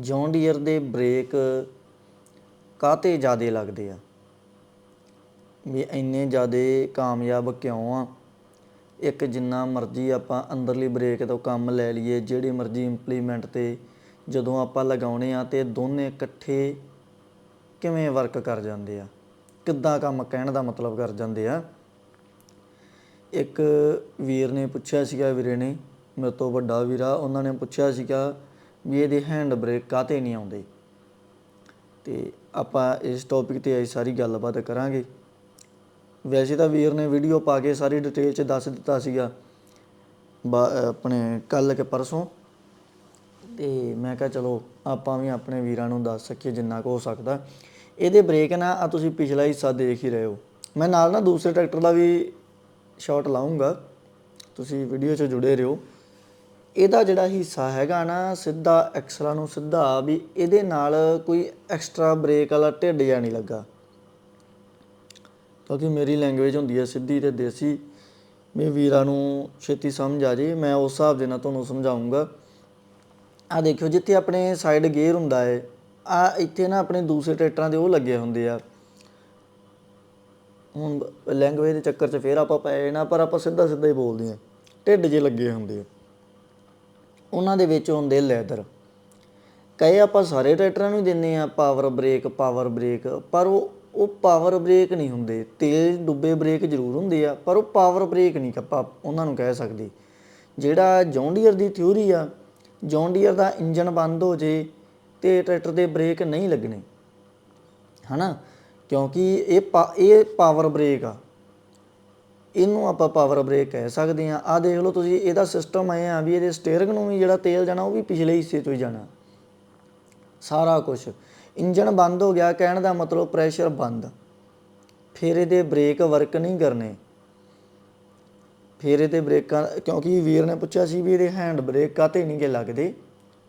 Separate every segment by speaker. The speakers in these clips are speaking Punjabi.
Speaker 1: ਜੌਨ ਡੀਅਰ ਦੇ ਬ੍ਰੇਕ ਕਾਤੇ ਜ਼ਿਆਦੇ ਲੱਗਦੇ ਆ? ਵੀ ਇੰਨੇ ਜ਼ਿਆਦੇ ਕਾਮਯਾਬ ਕਿਉਂ ਆ? ਇੱਕ ਜਿੰਨਾ ਮਰਜ਼ੀ ਆਪਾਂ ਅੰਦਰਲੀ ਬ੍ਰੇਕ ਤੋਂ ਕੰਮ ਲੈ ਲਈਏ, ਜਿਹੜੀ ਮਰਜ਼ੀ ਇੰਪਲੀਮੈਂਟ ਤੇ ਜਦੋਂ ਆਪਾਂ ਲਗਾਉਣੇ ਆ ਤੇ ਦੋਨੇ ਇਕੱਠੇ ਕਿਵੇਂ ਵਰਕ ਕਰ ਜਾਂਦੇ ਆ? ਕਿੱਦਾਂ ਕੰਮ ਕਹਿਣ ਦਾ ਮਤਲਬ ਕਰ ਜਾਂਦੇ ਆ? ਇੱਕ ਵੀਰ ਨੇ ਪੁੱਛਿਆ ਸੀਗਾ ਵੀਰੇ ਨੇ, ਮੇਰੇ ਤੋਂ ਵੱਡਾ ਵੀਰਾ, ਉਹਨਾਂ ਨੇ ਪੁੱਛਿਆ ਸੀਗਾ ਵੀ ਇਹਦੇ ਹੈਂਡ ਬ੍ਰੇਕ ਕਾਤੇ ਨਹੀਂ ਆਉਂਦੇ। ਤੇ ਆਪਾਂ ਇਸ ਟੌਪਿਕ ਤੇ ਅੱਜ ਸਾਰੀ ਗੱਲਬਾਤ ਕਰਾਂਗੇ। ਵੈਸੇ ਤਾਂ ਵੀਰ ਨੇ ਵੀਡੀਓ ਪਾ ਕੇ ਸਾਰੀ ਡਿਟੇਲ ਚ ਦੱਸ ਦਿੱਤਾ ਸੀਗਾ, ਬਾ- ਆਪਣੇ ਕੱਲ ਕੇ ਪਰਸੋਂ। ਤੇ ਮੈਂ ਕਿਹਾ ਚਲੋ, ਆਪਾਂ ਵੀ ਆਪਣੇ ਵੀਰਾਂ ਨੂੰ ਦੱਸ ਸਕੀਏ ਜਿੰਨਾ ਕੁ ਹੋ ਸਕਦਾ। ਇਹਦੇ ਬ੍ਰੇਕ ਨਾ ਆ ਤੁਸੀਂ ਪਿਛਲਾ ਹਿੱਸਾ ਦੇਖ ਹੀ ਰਹੇ ਹੋ। ਮੈਂ ਨਾਲ ਨਾ ਦੂਸਰੇ ਟਰੈਕਟਰ ਦਾ ਵੀ ਸ਼ਾਟ ਲਾਉਂਗਾ ਤੁਸੀਂ ਵੀਡੀਓ 'ਚ ਜੁੜੇ ਰਹੋ। ਇਹਦਾ ਜਿਹੜਾ ਹਿੱਸਾ ਹੈਗਾ ਨਾ ਸਿੱਧਾ ਐਕਸਲਾ ਨੂੰ ਸਿੱਧਾ ਵੀ ਇਹਦੇ ਨਾਲ ਕੋਈ ਐਕਸਟਰਾ ਬ੍ਰੇਕ ਵਾਲਾ ਢਿੱਡ ਜਿਹਾ ਨਹੀਂ ਲੱਗਾ। ਕਿਉਂਕਿ ਮੇਰੀ ਲੈਂਗੁਏਜ ਹੁੰਦੀ ਹੈ ਸਿੱਧੀ ਤੇ ਦੇਸੀ। ਵੀ ਵੀਰਾਂ ਨੂੰ ਛੇਤੀ ਸਮਝ ਆ ਜੇ, ਮੈਂ ਉਸ ਹਿਸਾਬ ਦੇ ਨਾਲ ਤੁਹਾਨੂੰ ਸਮਝਾਉਂਗਾ। ਆ ਦੇਖਿਓ, ਜਿੱਥੇ ਆਪਣੇ ਸਾਈਡ ਗੇਅਰ ਹੁੰਦਾ ਹੈ ਆ ਇੱਥੇ ਨਾ ਆਪਣੇ ਦੂਸਰੇ ਟਰੈਕਟਰਾਂ ਦੇ ਉਹ ਲੱਗੇ ਹੁੰਦੇ ਆ। ਹੁਣ ਲੈਂਗੁਏਜ ਦੇ ਚੱਕਰ 'ਚ ਫੇਰ ਆਪਾਂ ਪਏ ਨਾ ਪਰ ਆਪਾਂ ਸਿੱਧਾ ਸਿੱਧਾ ਹੀ ਬੋਲਦੇ ਆ। ਢਿੱਡ ਜੇ ਲੱਗੇ ਹੁੰਦੇ ਆ। ਉਹਨਾਂ ਦੇ ਵਿੱਚ ਹੁੰਦੇ ਲੈਦਰ। ਕਹੇ ਆਪਾਂ ਸਾਰੇ ਟਰੈਕਟਰਾਂ ਨੂੰ ਹੀ ਦਿੰਨੇ ਆ ਪਾਵਰ ਬ੍ਰੇਕ ਪਾਵਰ ਬ੍ਰੇਕ ਪਰ ਉਹ ਉਹ ਪਾਵਰ ਬ੍ਰੇਕ ਨਹੀਂ ਹੁੰਦੇ। ਤੇਜ਼ ਡੁੱਬੇ ਬ੍ਰੇਕ ਜ਼ਰੂਰ ਹੁੰਦੇ ਆ, ਪਰ ਉਹ ਪਾਵਰ ਬ੍ਰੇਕ ਨਹੀਂ ਆਪਾਂ ਉਹਨਾਂ ਨੂੰ ਕਹਿ ਸਕਦੇ। ਜਿਹੜਾ ਜੌਂਡੀਅਰ ਦੀ ਥਿਊਰੀ ਆ ਜੌਂਡੀਅਰ ਦਾ ਇੰਜਨ ਬੰਦ ਹੋ ਜੇ ਤੇ ਟਰੈਕਟਰ ਦੇ ਬ੍ਰੇਕ ਨਹੀਂ ਲੱਗਣੇ। ਹਨਾ? ਕਿਉਂਕਿ ਇਹ ਪਾ- ਇਹ ਪਾਵਰ ਬ੍ਰੇਕ ਆ। ਇਹਨੂੰ ਆਪਾਂ ਪਾਵਰ ਬ੍ਰੇਕ ਕਹਿ ਸਕਦੇ ਆ ਆ ਦੇਖ ਲਓ ਤੁਸੀਂ, ਇਹਦਾ ਸਿਸਟਮ ਐ ਆ ਵੀ ਇਹਦੇ ਸਟੀਅਰਿੰਗ ਨੂੰ ਵੀ ਜਿਹੜਾ ਤੇਲ ਜਾਣਾ, ਉਹ ਵੀ ਪਿਛਲੇ ਹਿੱਸੇ ਤੋਂ ਹੀ ਜਾਣਾ। ਸਾਰਾ ਕੁਝ ਇੰਜਨ ਬੰਦ ਹੋ ਗਿਆ, ਕਹਿਣ ਦਾ ਮਤਲਬ ਪ੍ਰੈਸ਼ਰ ਬੰਦ। ਫਿਰ ਇਹਦੇ ਬ੍ਰੇਕ ਵਰਕ ਨਹੀਂ ਕਰਨੇ। ਫਿਰ ਇਹਦੇ ਬ੍ਰੇਕਾਂ ਕਿਉਂਕਿ ਵੀਰ ਨੇ ਪੁੱਛਿਆ ਸੀ ਵੀ ਇਹਦੇ ਹੈਂਡ ਬ੍ਰੇਕ ਕਾਤੇ ਨਹੀਂ ਗੇ ਲੱਗਦੇ?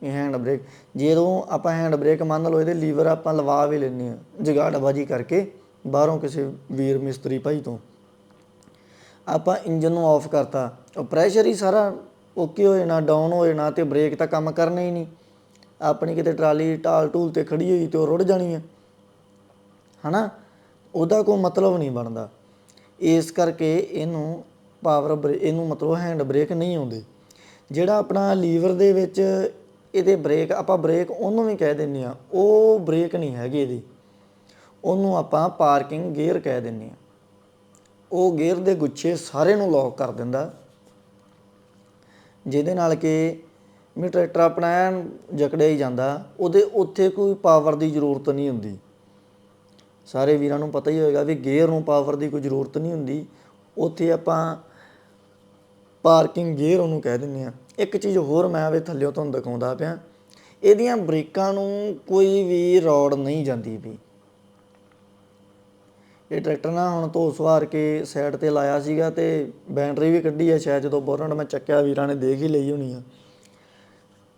Speaker 1: ਇਹ ਹੈਂਡ ਬ੍ਰੇਕ ਜਦੋਂ ਆਪਾਂ ਹੈਂਡ ਬ੍ਰੇਕ ਮੰਨ ਲਓ, ਇਹਦੇ ਲੀਵਰ ਆਪਾਂ ਲਵਾ ਵੀ ਲੈਂਦੇ ਆ ਜਗਾੜਬਾਜੀ ਕਰਕੇ, ਬਾਹਰੋਂ ਕਿਸੇ ਵੀਰ ਮਿਸਤਰੀ ਭਾਈ ਤੋਂ। ਆਪਾਂ ਇੰਜਨ ਨੂੰ ਆਫ ਕਰਤਾ। ਉਹ ਪ੍ਰੈਸ਼ਰ ਹੀ ਸਾਰਾ ਓਕੇ ਹੋ ਜਾਣਾ ਡਾਊਨ ਹੋ ਜਾਣਾ ਤੇ ਬ੍ਰੇਕ ਤਾਂ ਕੰਮ ਕਰਨਾ ਹੀ ਨਹੀਂ। ਆਪਣੀ ਕਿਤੇ ਟਰਾਲੀ ਢਾਲ ਢੂਲ ਤੇ ਖੜੀ ਹੋਈ ਤੇ ਉਹ ਰੁੜ ਜਾਣੀ ਹੈ ਹਨਾ? ਉਹਦਾ ਕੋਈ ਮਤਲਬ ਨਹੀਂ ਬਣਦਾ। ਇਸ ਕਰਕੇ ਇਹਨੂੰ ਪਾਵਰ ਬ੍ਰੇ- ਇਹਨੂੰ ਮਤਲਬ ਹੈਂਡ ਬ੍ਰੇਕ ਨਹੀਂ ਆਉਂਦੇ। ਜਿਹੜਾ ਆਪਣਾ ਲੀਵਰ ਦੇ ਵਿੱਚ ਇਹਦੇ ਬ੍ਰੇਕ ਆਪਾਂ ਬ੍ਰੇਕ ਉਹਨੂੰ ਵੀ ਕਹਿ ਦਿੰਨੇ ਆ ਉਹ ਬ੍ਰੇਕ ਨਹੀਂ ਹੈਗੀ ਇਹਦੀ। ਉਹਨੂੰ ਆਪਾਂ ਪਾਰਕਿੰਗ ਗੇਅਰ ਕਹਿ ਦਿੰਨੇ ਆ ਉਹ ਗੇਅਰ ਦੇ ਗੁੱਛੇ ਸਾਰੇ ਨੂੰ ਲੌਕ ਕਰ ਦਿੰਦਾ। ਜਿਹਦੇ ਨਾਲ ਕਿ ਵੀ ਟਰੈਕਟਰ ਆਪਣਾ ਐਨ ਜਕੜਿਆ ਹੀ ਜਾਂਦਾ, ਉਹਦੇ ਉੱਥੇ ਕੋਈ ਪਾਵਰ ਦੀ ਜ਼ਰੂਰਤ ਨਹੀਂ ਹੁੰਦੀ। ਸਾਰੇ ਵੀਰਾਂ ਨੂੰ ਪਤਾ ਹੀ ਹੋਏਗਾ ਵੀ ਗੇਅਰ ਨੂੰ ਪਾਵਰ ਦੀ ਕੋਈ ਜ਼ਰੂਰਤ ਨਹੀਂ ਹੁੰਦੀ। ਉੱਥੇ ਆਪਾਂ ਪਾਰਕਿੰਗ ਗੇਅਰ ਉਹਨੂੰ ਕਹਿ ਦਿੰਦੇ ਆ ਇੱਕ ਚੀਜ਼ ਹੋਰ ਮੈਂ ਵੇ ਥੱਲਿਓ ਤੁਹਾਨੂੰ ਦਿਖਾਉਂਦਾ ਪਿਆ, ਇਹਦੀਆਂ ਬ੍ਰੇਕਾਂ ਨੂੰ ਕੋਈ ਵੀ ਰੋਡ ਨਹੀਂ ਜਾਂਦੀ ਵੀ ਇਹ ਟਰੈਕਟਰ ਨਾ ਹੁਣ ਧੋ ਸਵਾਰ ਕੇ ਸਾਈਡ ਤੇ ਲਾਇਆ ਸੀਗਾ ਤੇ ਬੈਟਰੀ ਵੀ ਕੱਢੀ ਆ ਸ਼ਾਇਦ ਜਦੋਂ ਬੋਰਨਟ ਮੈਂ ਚੱਕਿਆ ਵੀਰਾਂ ਨੇ ਦੇਖ ਹੀ ਲਈ ਹੋਣੀ ਆ।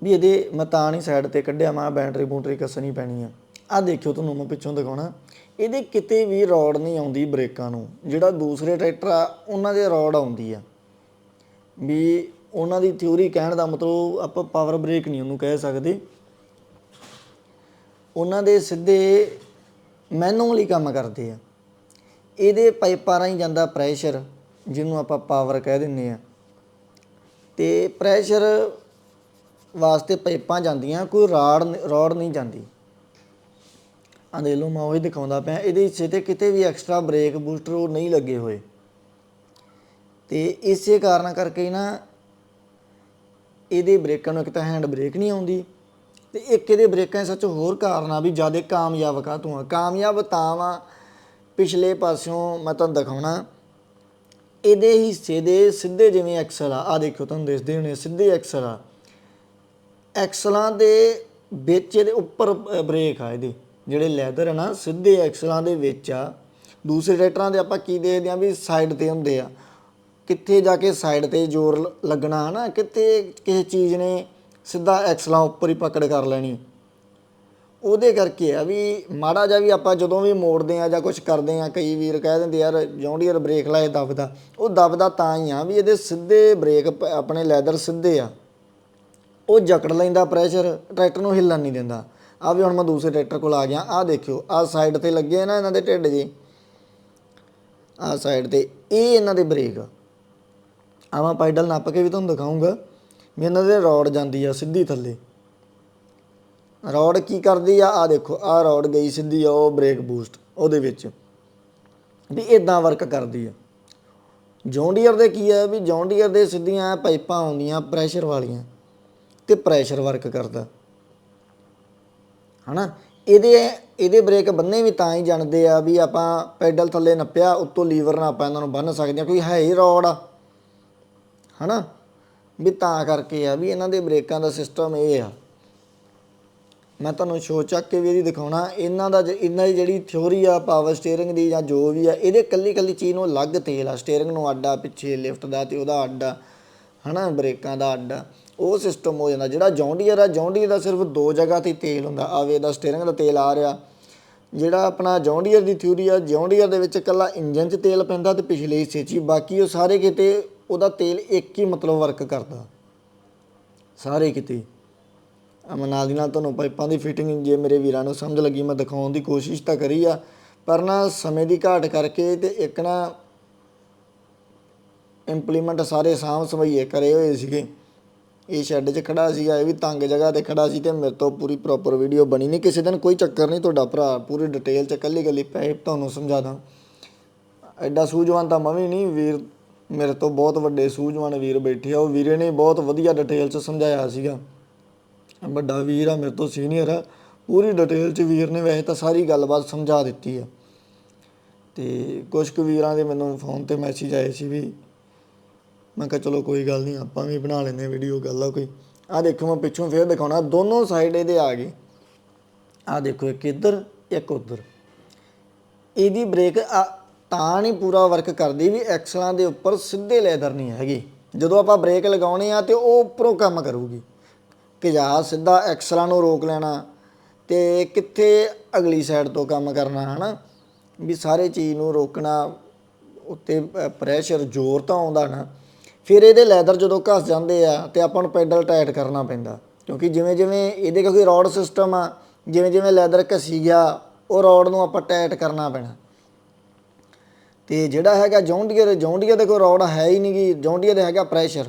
Speaker 1: ਵੀ ਇਹਦੇ ਮੈਂ ਤਾਂ ਨਹੀਂ ਸਾਈਡ ਤੇ ਕੱਢਿਆ, ਮੈਂ ਬੈਟਰੀ ਬੂਟਰੀ ਕੱਸਣੀ ਪੈਣੀ ਆ। ਆ ਦੇਖਿਓ ਤੁਹਾਨੂੰ ਮੈਂ ਪਿੱਛੋਂ ਦਿਖਾਉਣਾ। ਇਹਦੇ ਕਿਤੇ ਵੀ ਰੋਡ ਨਹੀਂ ਆਉਂਦੀ ਬ੍ਰੇਕਾਂ ਨੂੰ। ਜਿਹੜਾ ਦੂਸਰੇ ਟਰੈਕਟਰ ਆ, ਉਹਨਾਂ ਦੇ ਰੋਡ ਆਉਂਦੀ ਆ। ਵੀ ਉਹਨਾਂ ਦੀ ਥਿਊਰੀ ਕਹਿਣ ਦਾ ਮਤਲਬ ਆਪਾਂ ਪਾਵਰ ਬ੍ਰੇਕ ਨਹੀਂ ਉਹਨੂੰ ਕਹਿ ਸਕਦੇ। ਉਹਨਾਂ ਦੇ ਸਿੱਧੇ ਮੈਨੂਅਲੀ ਕੰਮ ਕਰਦੇ ਆ। ਇਹਦੇ ਪਾਈਪਾਂ ਰਾਹੀਂ ਜਾਂਦਾ ਪ੍ਰੈਸ਼ਰ ਜਿਹਨੂੰ ਆਪਾਂ ਪਾਵਰ ਕਹਿ ਦਿੰਨੇ ਆ ਤੇ ਪ੍ਰੈਸ਼ਰ ਵਾਸਤੇ ਪਾਈਪਾਂ ਜਾਂਦੀਆਂ, ਕੋਈ ਰਾੜ ਨ- ਰੋਡ ਨਹੀਂ ਜਾਂਦੀ। ਆਹ ਦੇਖ ਲਓ ਮੈਂ ਉਹੀ ਦਿਖਾਉਂਦਾ ਪਿਆ, ਇਹਦੇ ਹਿੱਸੇ ਤੇ ਕਿਤੇ ਵੀ ਐਕਸਟਰਾ ਬ੍ਰੇਕ ਬੂਸਟਰ ਉਹ ਨਹੀਂ ਲੱਗੇ ਹੋਏ। ਤੇ ਇਸੇ ਕਾਰਨ ਕਰਕੇ ਨਾ ਇਹਦੇ ਬ੍ਰੇਕਾਂ ਨੂੰ ਇੱਕ ਤਾਂ ਹੈਂਡ ਬ੍ਰੇਕ ਨਹੀਂ ਆਉਂਦੀ, ਤੇ ਇੱਕ ਇਹਦੇ ਬ੍ਰੇਕਾਂ ਸੱਚ ਹੋਰ ਕਾਰਨ ਆ ਵੀ ਜ਼ਿਆਦਾ ਕਾਮਯਾਬ ਕਾਹਤੋਂ ਆ। ਕਾਮਯਾਬ ਤਾਂ ਵਾ ਪਿਛਲੇ ਪਾਸਿਓਂ ਮੈਂ ਤੁਹਾਨੂੰ ਦਿਖਾਉਣਾ। ਇਹਦੇ ਹਿੱਸੇ ਦੇ ਸਿੱਧੇ ਜਿਵੇਂ ਐਕਸਲ ਆ। ਆ ਦੇਖੋ ਤੁਹਾਨੂੰ ਦਿਸਦੇ ਹੋਣੇ ਸਿੱਧੇ ਐਕਸਲ ਆ। ਐਕਸਲਾਂ ਦੇ ਵਿੱਚ ਇਹਦੇ ਉੱਪਰ ਅ, ਬ੍ਰੇਕ ਆ ਇਹਦੇ ਜਿਹੜੇ ਲੈਦਰ ਹੈ ਨਾ ਸਿੱਧੇ ਐਕਸਲਾਂ ਦੇ ਵਿੱਚ ਆ। ਦੂਸਰੇ ਟਰੈਕਟਰਾਂ ਦੇ ਆਪਾਂ ਕੀ ਦੇਖਦੇ ਆ ਵੀ ਸਾਈਡ ਤੇ ਹੁੰਦੇ ਆ। ਕਿੱਥੇ ਜਾ ਕੇ ਸਾਈਡ ਤੇ ਜ਼ੋਰ ਲੱਗਣਾ ਹੈ ਨਾ ਕਿੱਥੇ ਕਿਸੇ ਚੀਜ਼ ਨੇ ਸਿੱਧਾ ਐਕਸਲਾਂ ਉੱਪਰ ਹੀ ਪਕੜ ਕਰ ਲੈਣੀ। ਉਹਦੇ ਕਰਕੇ ਆ ਵੀ ਮਾੜਾ ਜਿਹਾ ਵੀ ਆਪਾਂ ਜਦੋਂ ਵੀ ਮੋੜਦੇ ਆ ਜਾਂ ਕੁਝ ਕਰਦੇ ਆ, ਕਈ ਵੀਰ ਕਹਿ ਦਿੰਦੇ ਯਾਰ, ਜੌਂਡੀਅਰ ਬ੍ਰੇਕ ਲਾਏ ਦਬਦਾ। ਉਹ ਦਬਦਾ ਤਾਂ ਹੀ ਆ ਵੀ ਇਹਦੇ ਸਿੱਧੇ ਬ੍ਰੇਕ ਆਪਣੇ ਲੈਦਰ ਸਿੱਧੇ ਆ। ਉਹ ਜਕੜ ਲੈਂਦਾ ਪ੍ਰੈਸ਼ਰ ਟਰੈਕਟਰ ਨੂੰ ਹਿੱਲਣ ਨਹੀਂ ਦਿੰਦਾ। ਆ ਵੀ ਹੁਣ ਮੈਂ ਦੂਸਰੇ ਟਰੈਕਟਰ ਕੋਲ ਆ ਗਿਆ ਆ ਦੇਖਿਓ ਆ ਸਾਈਡ ਤੇ ਲੱਗੇ ਆ ਨਾ ਇਹਨਾਂ ਦੇ ਢਿੱਡ ਜੀ। ਆ ਸਾਈਡ ਤੇ ਇਹ ਇਹਨਾਂ ਦੇ ਬ੍ਰੇਕ ਆ। ਆਹ ਮੈਂ ਪੈਡਲ ਨੱਪ ਕੇ ਵੀ ਤੁਹਾਨੂੰ ਦਿਖਾਉਂਗਾ ਵੀ ਇਹਨਾਂ ਦੇ ਰੋਡ ਜਾਂਦੀ ਆ ਸਿੱਧੀ ਥੱਲੇ। ਰੋਡ ਕੀ ਕਰਦੀ ਆ? ਆ ਦੇਖੋ ਆ ਰੋਡ ਗਈ ਸਿੱਧੀ ਆ ਉਹ ਬ੍ਰੇਕ ਬੂਸਟ ਉਹਦੇ ਵਿੱਚ। ਵੀ ਇਦਾਂ ਵਰਕ ਕਰਦੀ ਆ। ਜੌਂਡੀਅਰ ਦੇ ਕੀ ਆ? ਵੀ ਜੌਂਡੀਅਰ ਦੇ ਸਿੱਧੀਆਂ ਪਾਈਪਾਂ ਆਉਂਦੀਆਂ ਪ੍ਰੈਸ਼ਰ ਵਾਲੀਆਂ, ਤੇ ਪ੍ਰੈਸ਼ਰ ਵਰਕ ਕਰਦਾ। ਹਨਾ? ਇਹਦੇ ਇਹਦੇ ਬ੍ਰੇਕ ਬੰਨੇ ਵੀ ਤਾਂ ਹੀ ਜਾਣਦੇ ਆ ਵੀ ਆਪਾਂ ਪੈਡਲ ਥੱਲੇ ਨੱਪਿਆ, ਉੱਤੋਂ ਲੀਵਰ ਨਾਲ ਆਪਾਂ ਇਹਨਾਂ ਨੂੰ ਬੰਨ ਸਕਦੇ ਹਾਂ ਕੋਈ ਹੈ ਹੀ ਰੋਡ ਆ। ਹਨਾ? ਵੀ ਤਾਂ ਕਰਕੇ ਆ ਵੀ ਇਹਨਾਂ ਦੇ ਬ੍ਰੇਕਾਂ ਦਾ ਸਿਸਟਮ ਇਹ ਆ। ਮੈਂ ਤੁਹਾਨੂੰ ਸ਼ੋ ਚੱਕ ਕੇ ਵੀ ਇਹਦੀ ਦਿਖਾਉਣਾ। ਇਹਨਾਂ ਦਾ ਜ- ਇਹਨਾਂ ਦੀ ਜਿਹੜੀ ਥਿਉਰੀ ਆ ਪਾਵਰ ਸਟੀਅਰਿੰਗ ਦੀ ਜਾਂ ਜੋ ਵੀ ਆ, ਇਹਦੇ ਕੱਲੀ ਕੱਲੀ ਚੀਜ਼ ਨੂੰ ਅਲੱਗ ਤੇਲ ਆ। ਸਟੀਅਰਿੰਗ ਨੂੰ ਅੱਡਾ ਪਿੱਛੇ ਲਿਫਟ ਦਾ ਤੇ ਉਹਦਾ ਅੱਡਾ ਹਨਾ, ਬ੍ਰੇਕਾਂ ਦਾ ਅੱਡਾ ਉਹ ਸਿਸਟਮ ਹੋ ਜਾਂਦਾ। ਜਿਹੜਾ ਜੌਂਡੀਅਰ ਆ, ਜੌਂਡੀਅਰ ਦਾ ਸਿਰਫ ਦੋ ਜਗ੍ਹਾ ਤੇ ਤੇਲ ਹੁੰਦਾ। ਆਵੇ ਦਾ ਸਟੀਅਰਿੰਗ ਦਾ ਤੇਲ ਆ ਰਿਹਾ। ਜਿਹੜਾ ਆਪਣਾ ਜੌਂਡੀਅਰ ਦੀ ਥਿਊਰੀ ਆ, ਜੌਂਡੀਅਰ ਦੇ ਵਿੱਚ ਇਕੱਲਾ ਇੰਜਨ 'ਚ ਤੇਲ ਪੈਂਦਾ ਤੇ ਪਿਛਲੇ ਹਿੱਸੇ 'ਚ ਹੀ। ਬਾਕੀ ਉਹ ਸਾਰੇ ਕਿਤੇ ਉਹਦਾ ਤੇਲ ਇੱਕ ਹੀ ਮਤਲਬ ਵਰਕ ਕਰਦਾ। ਸਾਰੇ ਕਿਤੇ। ਮੈਂ ਨਾਲ ਦੀ ਨਾਲ ਤੁਹਾਨੂੰ ਪਾਈਪਾਂ ਦੀ ਫਿਟਿੰਗ ਜੇ ਮੇਰੇ ਵੀਰਾਂ ਨੂੰ ਸਮਝ ਲੱਗੀ, ਮੈਂ ਦਿਖਾਉਣ ਦੀ ਕੋਸ਼ਿਸ਼ ਤਾਂ ਕਰੀ ਆ, ਪਰ ਨਾ ਸਮੇਂ ਦੀ ਘਾਟ ਕਰਕੇ ਤੇ ਇੱਕ ਨਾ ਇੰਪਲੀਮੈਂਟ ਸਾਰੇ ਸਾਂਭ ਸਭਈਏ ਕਰੇ ਹੋਏ ਸੀਗੇ। ਇਹ ਸ਼ੈੱਡ 'ਚ ਖੜਾ ਸੀਗਾ, ਇਹ ਵੀ ਤੰਗ ਜਗ੍ਹਾ ਤੇ ਖੜਾ ਸੀ ਤੇ ਮੇਰੇ ਤੋਂ ਪੂਰੀ ਪ੍ਰੋਪਰ ਵੀਡੀਓ ਬਣੀ ਨਹੀਂ। ਕਿਸੇ ਦਿਨ ਕੋਈ ਚੱਕਰ ਨਹੀਂ ਤੁਹਾਡਾ ਭਰਾ, ਪੂਰੀ ਡਿਟੇਲ 'ਚ ਕੱਲੀ ਕੱਲੀ ਪਾਈਪ ਤੁਹਾਨੂੰ ਸਮਝਾ ਦਾਂ। ਐਡਾ ਸੂਝਵਾਨ ਤਾਂ ਮੈਂ ਵੀ ਨਹੀਂ, ਵੀਰ ਮੇਰੇ ਤੋਂ ਬਹੁਤ ਵੱਡੇ ਸੂਝਵਾਨ ਵੀਰ ਬੈਠੇ ਆ, ਉਹ ਵੀਰੇ ਨੇ ਬਹੁਤ ਵਧੀਆ ਡਿਟੇਲ 'ਚ ਸਮਝਾਇਆ ਸੀਗਾ। ਵੱਡਾ ਵੀਰ ਆ, ਮੇਰੇ ਤੋਂ ਸੀਨੀਅਰ ਆ, ਪੂਰੀ ਡਿਟੇਲ 'ਚ ਵੀਰ ਨੇ ਵੈਸੇ ਤਾਂ ਸਾਰੀ ਗੱਲਬਾਤ ਸਮਝਾ ਦਿੱਤੀ ਆ। ਤੇ ਕੁਝ ਕੁ ਵੀਰਾਂ ਦੇ ਮੈਨੂੰ ਫੋਨ ਤੇ ਮੈਸੇਜ ਆਏ ਸੀ ਵੀ, ਮੈਂ ਕਿਹਾ ਚਲੋ ਕੋਈ ਗੱਲ ਨਹੀਂ ਆਪਾਂ ਵੀ ਬਣਾ ਲੈਂਦੇ ਵੀਡੀਓ ਗੱਲ ਆ ਕੋਈ। ਆ ਦੇਖੋ ਮੈਂ ਪਿੱਛੋਂ ਫੇਰ ਦਿਖਾਉਣਾ, ਦੋਨੋਂ ਸਾਈਡ ਇਹਦੇ ਆ ਗਏ। ਆ ਦੇਖੋ ਇੱਕ ਇੱਧਰ, ਇੱਕ ਉੱਧਰ। ਇਹਦੀ ਬ੍ਰੇਕ ਤਾਂ ਨਹੀਂ ਪੂਰਾ ਵਰਕ ਕਰਦੀ ਵੀ ਐਕਸਲਾਂ ਦੇ ਉੱਪਰ ਸਿੱਧੇ ਲੈਦਰ ਨਹੀਂ ਹੈਗੇ। ਜਦੋਂ ਆਪਾਂ ਬ੍ਰੇਕ ਲਗਾਉਣੇ ਆ ਤੇ ਉਹ ਉੱਪਰੋਂ ਕੰਮ ਕਰੂਗੀ। ਕਿ ਜਾਂ ਸਿੱਧਾ ਐਕਸਲਾਂ ਨੂੰ ਰੋਕ ਲੈਣਾ ਤੇ ਕਿੱਥੇ ਅਗਲੀ ਸਾਈਡ ਤੋਂ ਕੰਮ ਕਰਨਾ, ਹਨਾ? ਵੀ ਸਾਰੇ ਚੀਜ਼ ਨੂੰ ਰੋਕਣਾ ਉੱਤੇ ਪ੍ਰੈਸ਼ਰ ਜ਼ੋਰ ਤਾਂ ਆਉਂਦਾ ਨਾ। ਫਿਰ ਇਹਦੇ ਲੈਦਰ ਜਦੋਂ ਘਸ ਜਾਂਦੇ ਆ ਤੇ ਆਪਾਂ ਨੂੰ ਪੈਡਲ ਟਾਈਟ ਕਰਨਾ ਪੈਂਦਾ। ਕਿਉਂਕਿ ਜਿਵੇਂ ਜਿਵੇਂ ਇਹਦੇ ਕਿਉਂਕਿ ਰੋਡ ਸਿਸਟਮ ਆ, ਜਿਵੇਂ ਜਿਵੇਂ ਲੈਦਰ ਘਸੀ ਗਿਆ, ਉਹ ਰੋਡ ਨੂੰ ਆਪਾਂ ਟਾਈਟ ਕਰਨਾ ਪੈਣਾ। ਤੇ ਜਿਹੜਾ ਹੈਗਾ ਜੌਂਡੀਅਰ ਜੌਂਡੀਅਰ ਦੇ ਕੋਈ ਰੋਡ ਹੈ ਹੀ ਨਹੀਂ ਗੀ ਜੌਂਡੀਅਰ ਦੇ ਹੈਗਾ ਪ੍ਰੈਸ਼ਰ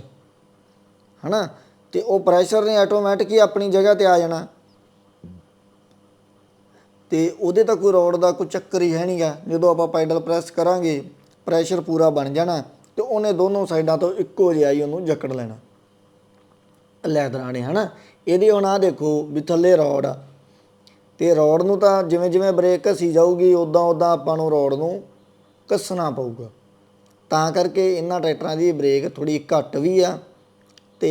Speaker 1: ਹਨਾ? ਤੇ ਉਹ ਪ੍ਰੈਸ਼ਰ ਨੇ ਆਟੋਮੈਟਿਕ ਹੀ ਆਪਣੀ ਜਗ੍ਹਾ ਤੇ ਆ ਜਾਣਾ। ਤੇ ਉਹਦੇ ਤਾਂ ਕੋਈ ਰੋਡ ਦਾ ਕੋਈ ਚੱਕਰ ਹੀ ਹੈ ਨਹੀਂਗਾ ਜਦੋਂ ਆਪਾਂ ਪੈਡਲ ਪ੍ਰੈਸ ਕਰਾਂਗੇ ਪ੍ਰੈਸ਼ਰ ਪੂਰਾ ਬਣ ਜਾਣਾ ਤੇ ਉਹਨੇ ਦੋਨੋਂ ਸਾਈਡਾਂ ਤੋਂ ਇੱਕੋ ਜਿਹਾ ਹੀ ਉਹਨੂੰ ਜਕੜ ਲੈਣਾ। ਲੈਦਰਾਂ ਨੇ ਹਨਾ? ਇਹਦੀ ਹੁਣ ਆ ਦੇਖੋ ਵੀ ਥੱਲੇ ਰੋਡ ਆ। ਤੇ ਰੋਡ ਨੂੰ ਤਾਂ ਜਿਵੇਂ ਜਿਵੇਂ ਬ੍ਰੇਕ ਘਸੀ ਜਾਊਗੀ ਉਦਾਂ ਉਦਾਂ ਆਪਾਂ ਨੂੰ ਰੋਡ ਨੂੰ ਕੱਸਣਾ ਪਊਗਾ। ਤਾਂ ਕਰਕੇ ਇਹਨਾਂ ਟਰੈਕਟਰਾਂ ਦੀ ਬ੍ਰੇਕ ਥੋੜੀ ਘੱਟ ਵੀ ਆ ਤੇ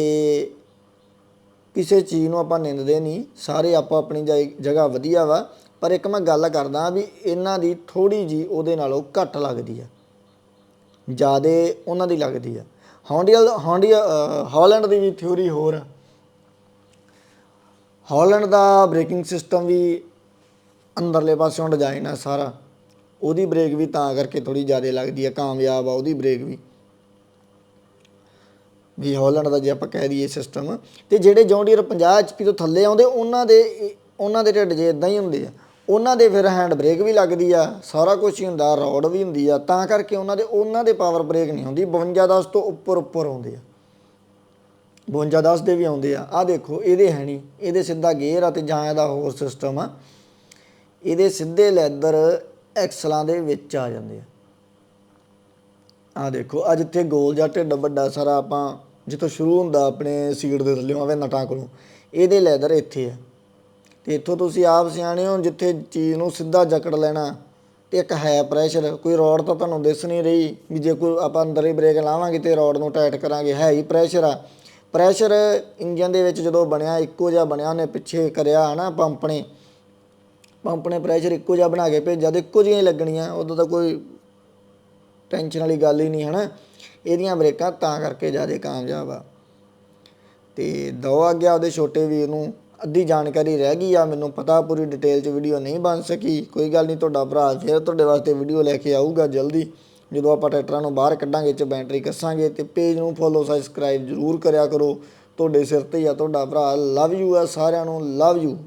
Speaker 1: ਕਿਸੇ ਚੀਜ਼ ਨੂੰ ਆਪਾਂ ਨਿੰਦਦੇ ਨਹੀਂ, ਸਾਰੇ ਆਪੋ ਆਪਣੀ ਜਗ੍ਹਾ ਵਧੀਆ ਵਾ, ਪਰ ਇੱਕ ਮੈਂ ਗੱਲ ਕਰਦਾ ਵੀ ਇਹਨਾਂ ਦੀ ਥੋੜੀ ਜੀ ਉਹਦੇ ਨਾਲੋਂ ਘੱਟ ਲੱਗਦੀ ਆ। ਜਿਆਦੇ ਉਹਨਾਂ ਦੀ ਲੱਗਦੀ ਆ। ਹੌਂਡੀਅਲ ਹੌਂਡੀਆ ਹਾਲੈਂਡ ਦੀ ਵੀ ਥਿਉਰੀ ਹੋਰ ਆ। ਹਾਲੈਂਡ ਦਾ ਬ੍ਰੇਕਿੰਗ ਸਿਸਟਮ ਵੀ ਅੰਦਰਲੇ ਪਾਸਿਓਂ ਡਿਜ਼ਾਈਨ ਆ ਸਾਰਾ। ਉਹਦੀ ਬ੍ਰੇਕ ਵੀ ਤਾਂ ਕਰਕੇ ਥੋੜੀ ਜ਼ਿਆਦਾ ਲੱਗਦੀ ਆ, ਕਾਮਯਾਬ ਆ ਉਹਦੀ ਬ੍ਰੇਕ ਵੀ। ਵੀ ਹਾਲੈਂਡ ਦਾ ਜੇ ਆਪਾਂ ਕਹਿ ਦਈਏ ਸਿਸਟਮ ਤੇ ਜਿਹੜੇ ਜੌਂਡੀਅਰ 50 ਐਚਪੀ ਤੋਂ ਥੱਲੇ ਆਉਂਦੇ, ਉਹਨਾਂ ਦੇ ਉਹਨਾਂ ਦੇ ਢਿੱਡ ਜੇ ਇਦਾਂ ਹੀ ਹੁੰਦੇ ਆ। ਉਹਨਾਂ ਦੇ ਫਿਰ ਹੈਂਡ ਬ੍ਰੇਕ ਵੀ ਲੱਗਦੀ ਆ, ਸਾਰਾ ਕੁਝ ਹੀ ਹੁੰਦਾ ਰੋਡ ਵੀ ਹੁੰਦੀ ਆ, ਤਾਂ ਕਰਕੇ ਉਹਨਾਂ ਦੇ ਉਹਨਾਂ ਦੇ ਪਾਵਰ ਬ੍ਰੇਕ ਨਹੀਂ ਹੁੰਦੀ 52 10 ਤੋਂ ਉੱਪਰ ਉੱਪਰ ਆਉਂਦੇ ਆ। 52 10 ਦੇ ਵੀ ਆਉਂਦੇ ਆ। ਆ ਦੇਖੋ, ਇਹਦੇ ਹੈ ਨਹੀਂ, ਇਹਦੇ ਸਿੱਧਾ ਗੇਅਰ ਆ ਤੇ ਜਾਂ ਇਹਦਾ ਹੋਰ ਸਿਸਟਮ ਆ। ਇਹਦੇ ਸਿੱਧੇ ਲੈਦਰ ਐਕਸਲਾਂ ਦੇ ਵਿੱਚ ਆ ਜਾਂਦੇ ਆ। ਆ ਦੇਖੋ ਆ ਜਿੱਥੇ ਗੋਲ ਜਾਂ ਢਿੱਡ ਵੱਡਾ ਸਾਰਾ ਆਪਾਂ ਜਿੱਥੋਂ ਸ਼ੁਰੂ ਹੁੰਦਾ ਆਪਣੇ ਸੀਟ ਦੇ ਥੱਲੇ ਆਵੇ ਨਟਾਂ ਕੋਲੋਂ। ਇਹਦੇ ਲੈਦਰ ਇੱਥੇ ਆ। ਤੇ ਇੱਥੋਂ ਤੁਸੀਂ ਆਪ ਸਿਆਣੇ ਹੋ, ਜਿੱਥੇ ਚੀਜ਼ ਨੂੰ ਸਿੱਧਾ ਜਕੜ ਲੈਣਾ, ਤੇ ਇੱਕ ਹੈ ਪ੍ਰੈਸ਼ਰ ਕੋਈ ਰੋਡ ਤਾਂ ਤੁਹਾਨੂੰ ਦਿਸ ਨਹੀਂ ਰਹੀ ਵੀ ਜੇ ਕੋਈ ਆਪਾਂ ਅੰਦਰ ਹੀ ਬ੍ਰੇਕ ਲਾਵਾਂਗੇ ਤੇ ਰੋਡ ਨੂੰ ਟਾਈਟ ਕਰਾਂਗੇ, ਹੈ ਹੀ ਪ੍ਰੈਸ਼ਰ ਆ। ਪ੍ਰੈਸ਼ਰ ਇੰਜਨ ਦੇ ਵਿੱਚ ਜਦੋਂ ਬਣਿਆ, ਇੱਕੋ ਜਿਹਾ ਬਣਿਆ, ਉਹਨੇ ਪਿੱਛੇ ਕਰਿਆ ਹਨਾ ਪੰਪ ਨੇ। ਪੰਪ ਨੇ ਪ੍ਰੈਸ਼ਰ ਇੱਕੋ ਜਿਹਾ ਬਣਾ ਕੇ ਭੇਜਿਆ ਤੇ ਇੱਕੋ ਜਿਹੀਆਂ ਲੱਗਣੀਆਂ, ਉਦੋਂ ਤਾਂ ਕੋਈ ਟੈਨਸ਼ਨ ਵਾਲੀ ਗੱਲ ਹੀ ਨਹੀਂ ਹੈ ਨਾ ਇਹਦੀਆਂ ਬ੍ਰੇਕਾਂ ਤਾਂ ਕਰਕੇ ਜ਼ਿਆਦਾ ਕਾਮਯਾਬ ਆ। ਤੇ ਦੋ ਆ ਗਿਆ ਉਹਦੇ ਛੋਟੇ ਵੀਰ ਨੂੰ, ਅੱਧੀ ਜਾਣਕਾਰੀ ਰਹਿ ਗਈ ਆ, ਮੈਨੂੰ ਪਤਾ ਪੂਰੀ ਡਿਟੇਲ 'ਚ ਵੀਡੀਓ ਨਹੀਂ ਬਣ ਸਕੀ। ਕੋਈ ਗੱਲ ਨਹੀਂ, ਤੁਹਾਡਾ ਭਰਾ ਫਿਰ ਤੁਹਾਡੇ ਵਾਸਤੇ ਵੀਡੀਓ ਲੈ ਕੇ ਆਊਗਾ ਜਲਦੀ। ਜਦੋਂ ਆਪਾਂ ਟਰੈਕਟਰਾਂ ਨੂੰ ਬਾਹਰ ਕੱਢਾਂਗੇ, ਚ ਬੈਟਰੀ ਕੱਸਾਂਗੇ, ਤੇ ਪੇਜ ਨੂੰ ਫੋਲੋ ਸਬਸਕ੍ਰਾਈਬ ਜ਼ਰੂਰ ਕਰਿਆ ਕਰੋ। ਤੁਹਾਡੇ ਸਿਰ ਤੇ ਆ, ਤੁਹਾਡਾ ਭਰਾ ਲਵ ਯੂ ਆ ਸਾਰਿਆਂ ਨੂੰ ਲਵ ਯੂ